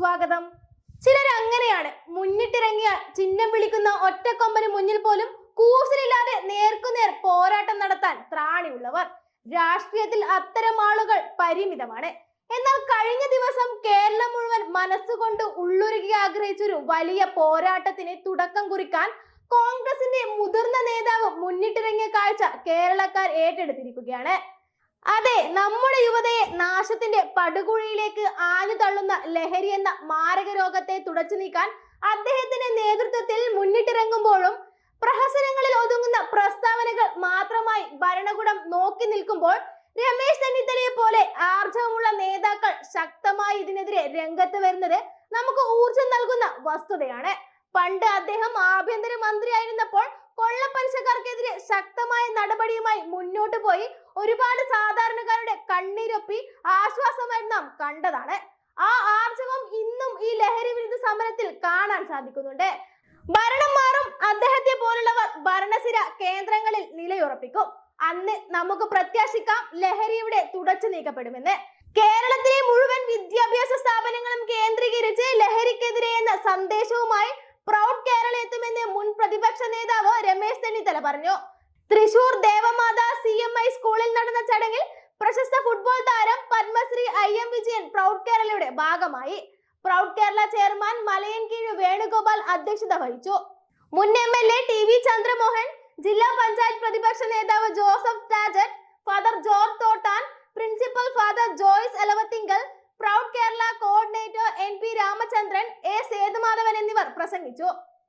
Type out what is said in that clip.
സ്വാഗതം. ചിലർ അങ്ങനെയാണ് മുന്നിട്ടിറങ്ങിയ ചിഹ്നം വിളിക്കുന്ന ഒറ്റക്കൊമ്പന് മുന്നിൽ പോലും കൂസലില്ലാതെ നേർക്കുനേർ പോരാട്ടം നടത്താൻ ത്രാണിയുള്ളവർ. രാഷ്ട്രീയത്തിൽ അത്തരം ആളുകൾ പരിമിതമാണ്. എന്നാൽ കഴിഞ്ഞ ദിവസം കേരളം മുഴുവൻ മനസ്സുകൊണ്ട് ഉള്ളുരുകി ആഗ്രഹിച്ചൊരു വലിയ പോരാട്ടത്തിന് തുടക്കം കുറിക്കാൻ കോൺഗ്രസിന്റെ മുതിർന്ന നേതാവ് മുന്നിട്ടിറങ്ങിയ കാഴ്ച കേരളക്കാർ ഏറ്റെടുത്തിരിക്കുകയാണ്. അതെ നമ്മുടെ യുവതയെ നാശത്തിന്റെ പടുകുഴിയിലേക്ക് ആഞ്ഞു തള്ളുന്ന ലഹരി എന്ന മാരക രോഗത്തെ തുടച്ചു നീക്കാൻ അദ്ദേഹത്തിന്റെ നേതൃത്വത്തിൽ മുന്നിട്ടിറങ്ങുമ്പോഴും പ്രഹസനങ്ങളിൽ ഒതുങ്ങുന്ന പ്രസ്താവനകൾ മാത്രമായി ഭരണകൂടം നോക്കി നിൽക്കുമ്പോൾ രമേശ് ചെന്നിത്തലയെ പോലെ ആർജവമുള്ള നേതാക്കൾ ശക്തമായി ഇതിനെതിരെ രംഗത്ത് വരുന്നത് നമുക്ക് ഊർജം നൽകുന്ന വസ്തുതയാണ്. പണ്ട് അദ്ദേഹം ആഭ്യന്തര മന്ത്രിയായിരുന്നപ്പോൾ കൊള്ളപ്പലിശക്കാർക്കെതിരെ ശക്തമായ നടപടിയുമായി മുന്നോട്ട് പോയി ഒരുപാട് കണ്ണീരൊപ്പി ആശ്വാസമായി നാം കണ്ടതാണ്. ആ ആർജവം ഇന്നും ഈ ലഹരി വിരുദ്ധ സമരത്തിൽ കാണാൻ സാധിക്കുന്നുണ്ട്. ഭരണം മാറും അദ്ദേഹത്തെ പോലുള്ളവർ ഭരണസിര കേന്ദ്രങ്ങളിൽ നിലയുറപ്പിക്കും. അന്ന് നമുക്ക് പ്രത്യാശിക്കാം ലഹരിയുടെ തുടച്ചു നീക്കപ്പെടുമെന്ന്. കേരളത്തിലെ മുഴുവൻ വിദ്യാഭ്യാസ സ്ഥാപനങ്ങളും കേന്ദ്രീകരിച്ച് ലഹരിക്കെതിരെ എന്ന സന്ദേശവുമായി പ്രൗഡ് കേരള എത്തുമെന്ന് മുൻ പ്രതിപക്ഷ നേതാവ് രമേശ് ചെന്നിത്തല പറഞ്ഞു. Thrissur Devamatha C M I സ്കൂളിൽ നടന്ന ചടങ്ങിൽ പ്രശസ്ത എം വിജയൻ പ്രൗഡ് കേരളയുടെ ഭാഗമായി. പ്രൗഡ് കേരള ചെയർമാൻ മലയൻ കീഴ് വേണുഗോപാൽ അധ്യക്ഷത വഹിച്ചു. മുൻ M L A T V Chandramohan ജില്ലാ പഞ്ചായത്ത് പ്രതിപക്ഷ നേതാവ് Joseph Tajet father George Thottan principal father Joyce Elavathingal proud Kerala coordinator N P Ramachandran A Sethumadhavan എന്നിവർ പ്രസംഗിച്ചു.